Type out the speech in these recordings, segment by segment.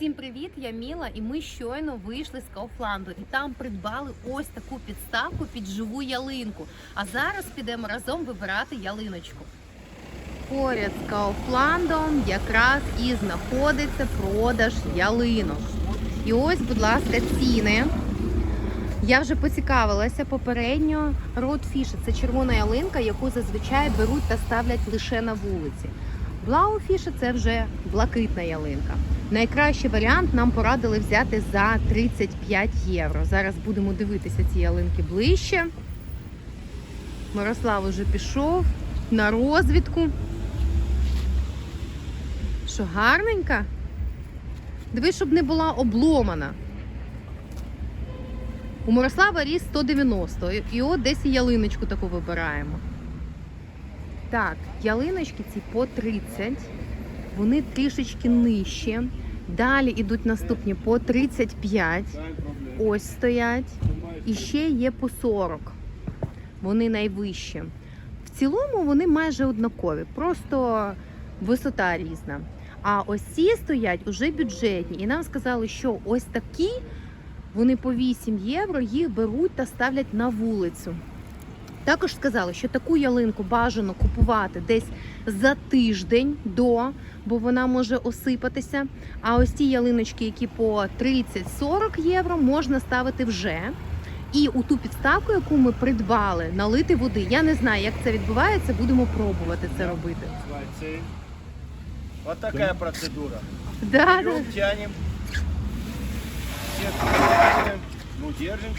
Всім привіт! Я Міла, і ми щойно вийшли з Кауфланду і там придбали ось таку підставку під живу ялинку. А зараз підемо разом вибирати ялиночку. Поряд з Кауфландом якраз і знаходиться продаж ялинок. І ось, будь ласка, ціни. Я вже поцікавилася попередньо. Ротфіше це червона ялинка, яку зазвичай беруть та ставлять лише на вулиці. Блауфіше це вже блакитна ялинка. Найкращий варіант нам порадили взяти за 35 євро. Зараз будемо дивитися ці ялинки ближче. Мирослав уже пішов на розвідку. Що, гарненька? Диви, щоб не була обломана. У Мирослава ріс 190, і от десь і ялиночку таку вибираємо. Так, ялиночки ці по 30, вони трішечки нижче. Далі йдуть наступні по 35. Ось стоять. І ще є по 40. Вони найвищі. В цілому вони майже однакові, просто висота різна. А ось ці стоять уже бюджетні. І нам сказали, що ось такі вони по 8 євро їх беруть та ставлять на вулицю. Також сказали, що таку ялинку бажано купувати десь за тиждень до, бо вона може осипатися. А ось ті ялиночки, які по 30-40 євро, можна ставити вже. І у ту підставку, яку ми придбали, налити води. Я не знаю, як це відбувається, будемо пробувати це робити. Вот такая процедура. Да, да. Тянем. Ну, держим.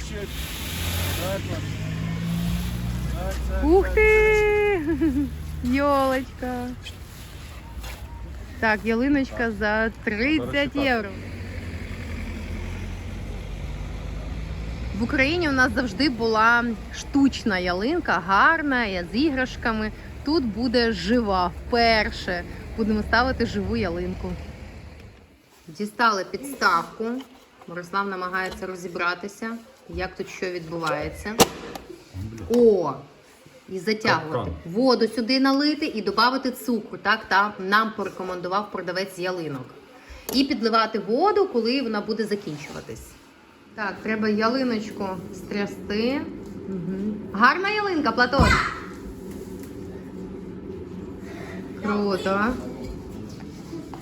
Так, так, Ух ти! Йолочка. Так, ялиночка за 30 євро. В Україні у нас завжди була штучна ялинка, гарна, з іграшками. Тут буде жива вперше. Будемо ставити живу ялинку. Дістали підставку. Мирослав намагається розібратися, як тут що відбувається. О! І затягувати. Воду сюди налити і додати цукру. Так там нам порекомендував продавець ялинок. І підливати воду, коли вона буде закінчуватись. Так, треба ялиночку стрясти. Угу. Гарна ялинка, Платон. Круто.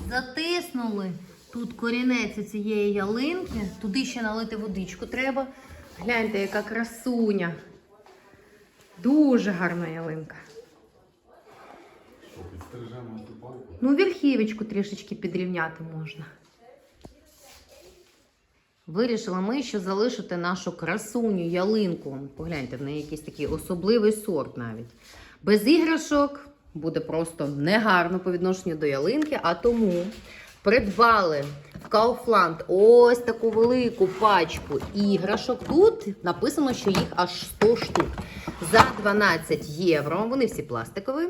Затиснули тут корінець цієї ялинки. Туди ще налити водичку треба. Гляньте, яка красуня. Дуже гарна ялинка. Ну, верхівочку трішечки підрівняти можна. Вирішила ми ще залишити нашу красуню ялинку. Погляньте, в неї якийсь такий особливий сорт навіть. Без іграшок буде просто негарно по відношенню до ялинки, а тому придбали в Kaufland ось таку велику пачку іграшок. Тут написано, що їх аж 100 штук. За 12 євро. Вони всі пластикові.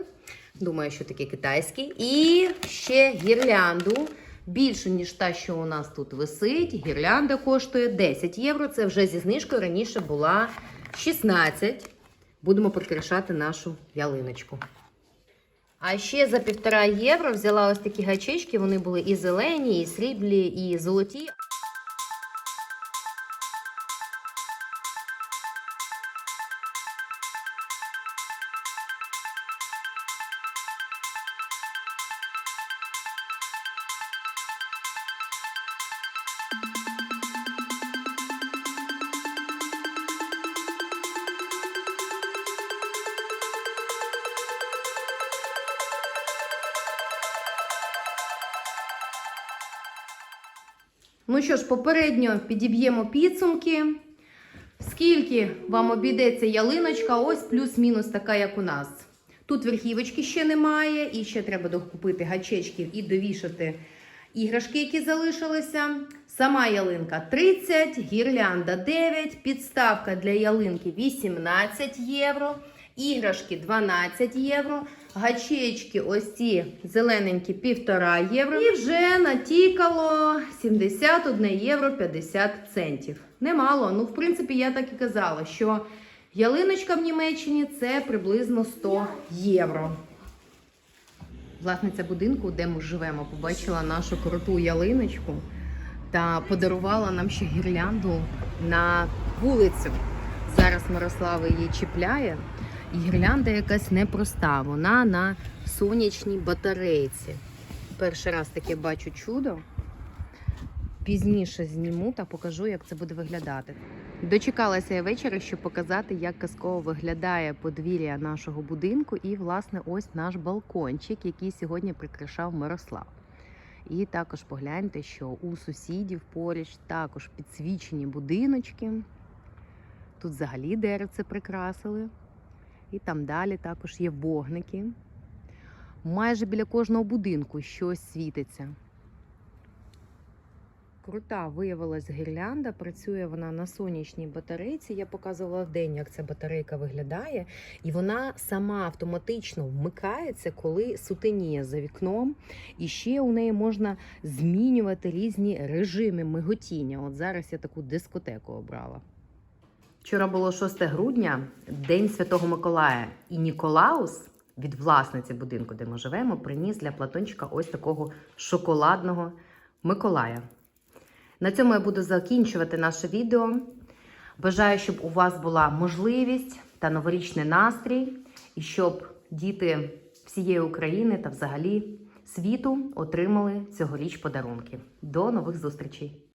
Думаю, що такі китайські. І ще гірлянду. Більше, ніж та, що у нас тут висить. Гірлянда коштує 10 євро. Це вже зі знижкою раніше була 16. Будемо прикрашати нашу ялиночку. А ще за півтора євро взяла ось такі гачечки. Вони були і зелені, і сріблі, і золоті. Ну що ж, попередньо підіб'ємо підсумки. Скільки вам обійдеться ялиночка, ось плюс-мінус така, як у нас. Тут верхівочки ще немає, і ще треба докупити гачечків і довішати іграшки, які залишилися. Сама ялинка 30, гірлянда 9, підставка для ялинки 18 євро, іграшки 12 євро, гачечки ось ці зелененькі 1,5 євро. І вже натікало 71 євро 50 центів. Немало. Ну, в принципі, я так і казала, що ялиночка в Німеччині це приблизно 100 євро. Власниця будинку, де ми живемо, побачила нашу круту ялиночку. та подарувала нам ще гірлянду на вулицю. Зараз Мирослава її чіпляє. Гірлянда якась непроста. Вона на сонячній батарейці. Перший раз таке бачу чудо. Пізніше зніму та покажу, як це буде виглядати. Дочекалася я вечора, щоб показати, як казково виглядає подвір'я нашого будинку, і, власне, ось наш балкончик, який сьогодні прикрашав Мирослав. І також погляньте, що у сусідів поруч також підсвічені будиночки. Тут взагалі деревце прикрасили. І там далі також є вогники. Майже біля кожного будинку щось світиться. Крута виявилась гірлянда. Працює вона на сонячній батарейці. Я показувала вдень, як ця батарейка виглядає, і вона сама автоматично вмикається, коли сутеніє за вікном. І ще у неї можна змінювати різні режими миготіння. От зараз я таку дискотеку обрала. Вчора було 6 грудня, День Святого Миколая. І Ніколаус від власниці будинку, де ми живемо, приніс для Платончика ось такого шоколадного Миколая. На цьому я буду закінчувати наше відео. Бажаю, щоб у вас була можливість та новорічний настрій, і щоб діти всієї України та взагалі світу отримали цьогоріч подарунки. До нових зустрічей!